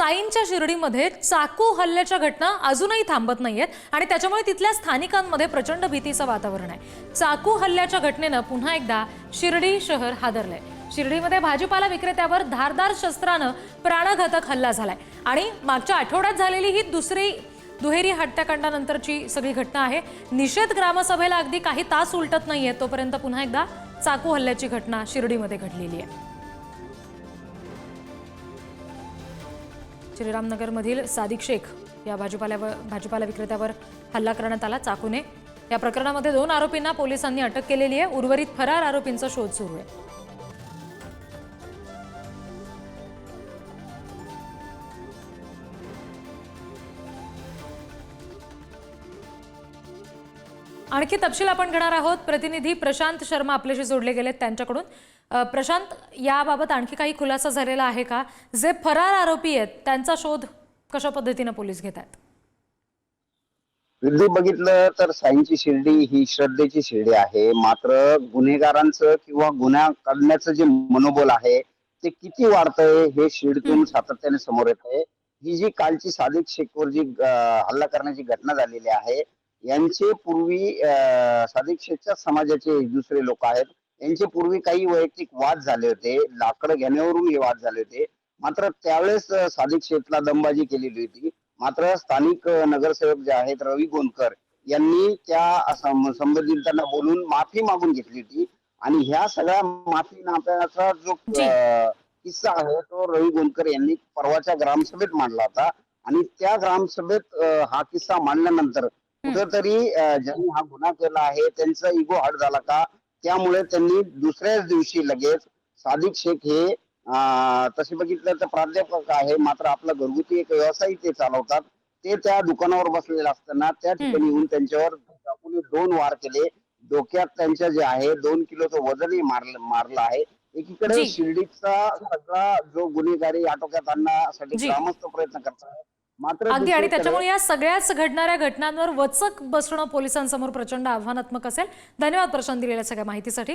साईंच्या शिर्डीमध्ये चाकू हल्ल्याच्या घटना अजूनही थांबत नाहीयेत आणि त्याच्यामुळे तिथल्या स्थानिकांमध्ये प्रचंड भीतीचं वातावरण आहे. चाकू हल्ल्याच्या घटनेनं पुन्हा एकदा शिर्डी शहर हादरलंय. शिर्डीमध्ये भाजीपाला विक्रेत्यावर धारदार शस्त्रानं प्राणघातक हल्ला झालाय. आणि मागच्या आठवड्यात झालेली ही दुसरी दुहेरी हत्याकांडानंतरची सगळी घटना आहे. निषेध ग्रामसभेला अगदी काही तास उलटत नाहीये तोपर्यंत पुन्हा एकदा चाकू हल्ल्याची घटना शिर्डीमध्ये घडलेली आहे. श्रीरामनगरमधील सादिक शेख या भाजीपाल्यावर भाजीपाला विक्रेत्यावर हल्ला करण्यात आला चाकूने. या प्रकरणामध्ये दोन आरोपींना पोलिसांनी अटक केलेली आहे. उर्वरित फरार आरोपींचा शोध सुरू आहे. आणखी तपशील आपण घेणार आहोत. प्रतिनिधी प्रशांत शर्मा आपल्याशी जोडले गेलेत त्यांच्याकडून. प्रशांत याबाबत आणखी काही खुलासा झालेला आहे का? जे फरार आरोपी आहेत त्यांचा शोध कशा पद्धतीनं पोलीस घेत आहेत? विधी बघितलं तर साईंची शिर्डी ही श्रद्धेची शिर्डी आहे. मात्र गुन्हेगारांचं किंवा गुन्हा करण्याचं जे मनोबल आहे ते किती वाढतंय हे शिर्डीतून सातत्याने समोर येत आहे ही जी कालची सादिक शेखवर जी हल्ला करण्याची घटना झालेली आहे यांचे पूर्वी अं, सादिक शेखच्या समाजाचे दुसरे लोक आहेत. यांचे पूर्वी काही वैयक्तिक वाद झाले होते. लाकडं घेण्यावरून हे वाद झाले होते. मात्र त्यावेळेस अं, सादिक शेखला दमबाजी केलेली होती. मात्र स्थानिक नगरसेवक जे आहेत रवी गोंदकर यांनी त्या संबंधितांना बोलून माफी मागून घेतली होती. आणि ह्या सगळ्या माफी नाफ्याचा जो किस्सा आहे तो रवी गोंदकर यांनी परवाच्या ग्रामसभेत मांडला होता. आणि त्या ग्रामसभेत हा किस्सा मांडल्यानंतर कुठेतरी ज्यांनी हा गुन्हा केला आहे त्यांचा इगो हट झाला का? त्यामुळे त्यांनी दुसऱ्याच दिवशी लगेच सादिक शेख हे तसे बघितलं तर प्राध्यापक आहे मात्र आपला घरगुती एक व्यवसाय ते चालवतात. ते त्या दुकानावर बसलेले असताना त्या ठिकाणी येऊन त्यांच्यावर दोन वार केले. डोक्यात त्यांच्या जे आहे दोन किलोचं वजनही मारलं मारलं आहे. एकीकडे. शिर्डीचा सगळा जो गुन्हेगारी आटोक्यात आणण्यासाठी. ग्रामस्थ प्रयत्न करतात मात्र अगदी आणि त्याच्यामुळे या सगळ्याच घडणाऱ्या घटनांवर वचक बसणं पोलिसांसमोर प्रचंड आव्हानात्मक असेल. धन्यवाद प्रशांत दिलेल्या सगळ्या माहितीसाठी.